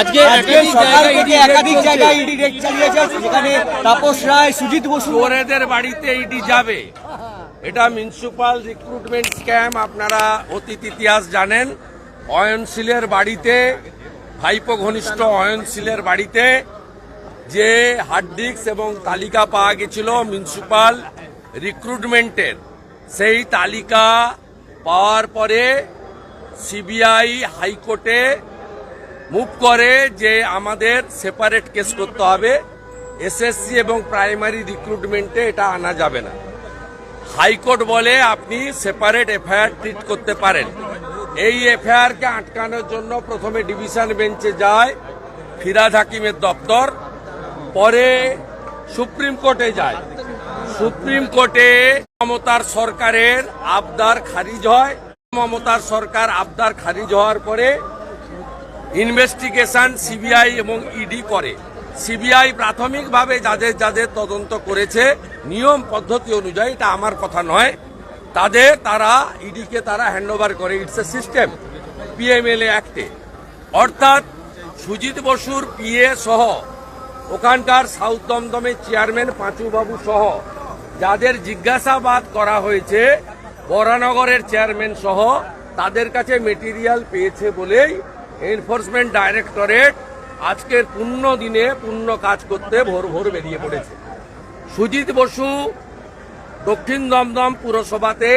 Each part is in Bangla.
আজকে একাধিক জায়গায় থেকে ED একাধিক জায়গায় ইডি রেড চালিয়েছে যেখানে তাপস রায় সুজিত বসু। চোরেদের বাড়িতে ইডি যাবে। এটা মিউনিসিপাল রিক্রুটমেন্ট স্ক্যাম আপনারা অতীত ইতিহাস জানেন। অয়নশীলের বাড়িতে ভাইপো ঘনিষ্ঠ অয়নশীলের বাড়িতে যে হার্ড ডিস্ক এবং তালিকা পাওয়া গেছিল মিউনিসিপাল রিক্রুটমেন্টের সেই তালিকা পাওয়ার পরে সিবিআই হাইকোর্টে মুভ করে যে আমাদের সেপারেট কেস করতে হবে। এসএসসি এবং প্রাইমারি রিক্রুটমেন্টে এটা আনা যাবে না। হাইকোর্ট বলে আপনি সেপারেট এফআইআর ট্রিট করতে পারেন। এই এফআইআর কে আটকানোর জন্য প্রথমে ডিভিশন বেঞ্চে যায়, ফিরাদ হাকিমের দপ্তর, পরে সুপ্রিম কোর্টে যায়। সুপ্রিম কোর্টে মমতার সরকারের আবদার খারিজ হয়। মমতার সরকার আবদার খারিজ হওয়ার পরে ইনভেস্টিগেশন সিবিআই এবং ইডি করে। সিবিআই প্রাথমিকভাবে যাদের যাদের তদন্ত করেছে, নিয়ম পদ্ধতি অনুযায়ী এটা আমার কথা নয়। তাদের তারা, ইডিকে তারা হ্যান্ডওভার করে। ইটস এ সিস্টেম পিএমএলএ অ্যাক্টে অর্থাৎ সুজিত বসুর পিএ সহ, ওখানকার সাউথ দমদমের চেয়ারম্যান পাঁচুবাবু সহ, যাদের জিজ্ঞাসাবাদ করা হয়েছে, বরানগরের চেয়ারম্যান সহ, তাদের কাছে মেটেরিয়াল পেয়েছে বলেই এনফোর্সমেন্ট ডাইরেক্টরেট আজকের পূর্ণ দিনে, পূর্ণ কাজ করতে ভোর ভোর বেরিয়ে পড়েছে। সুজিত বসু দক্ষিণ দমদম পুরসভাতে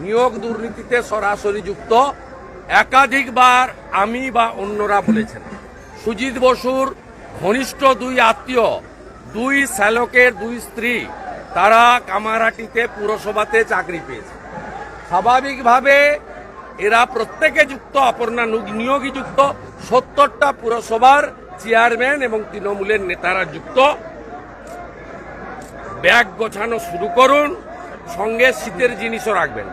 নিয়োগ দুর্নীতিতে সরাসরি যুক্ত। একাধিকবার আমি বা অন্যরা বলেছেন। সুজিত বসুর ঘনিষ্ঠ দুই আত্মীয়, দুই শ্যালকের দুই স্ত্রী, তারা কামারাটিতে পুরসভাতে চাকরি পেয়েছে। স্বাভাবিকভাবে এরা প্রত্যেকে যুক্ত, অপর্ণা নিয়োগী যুক্ত। সত্তরটা পুরসভার চেয়ারম্যান এবং তৃণমূলের নেতারা যুক্ত। ব্যাগ গোছানো শুরু করুন। সঙ্গে শীতের জিনিসও রাখবেন।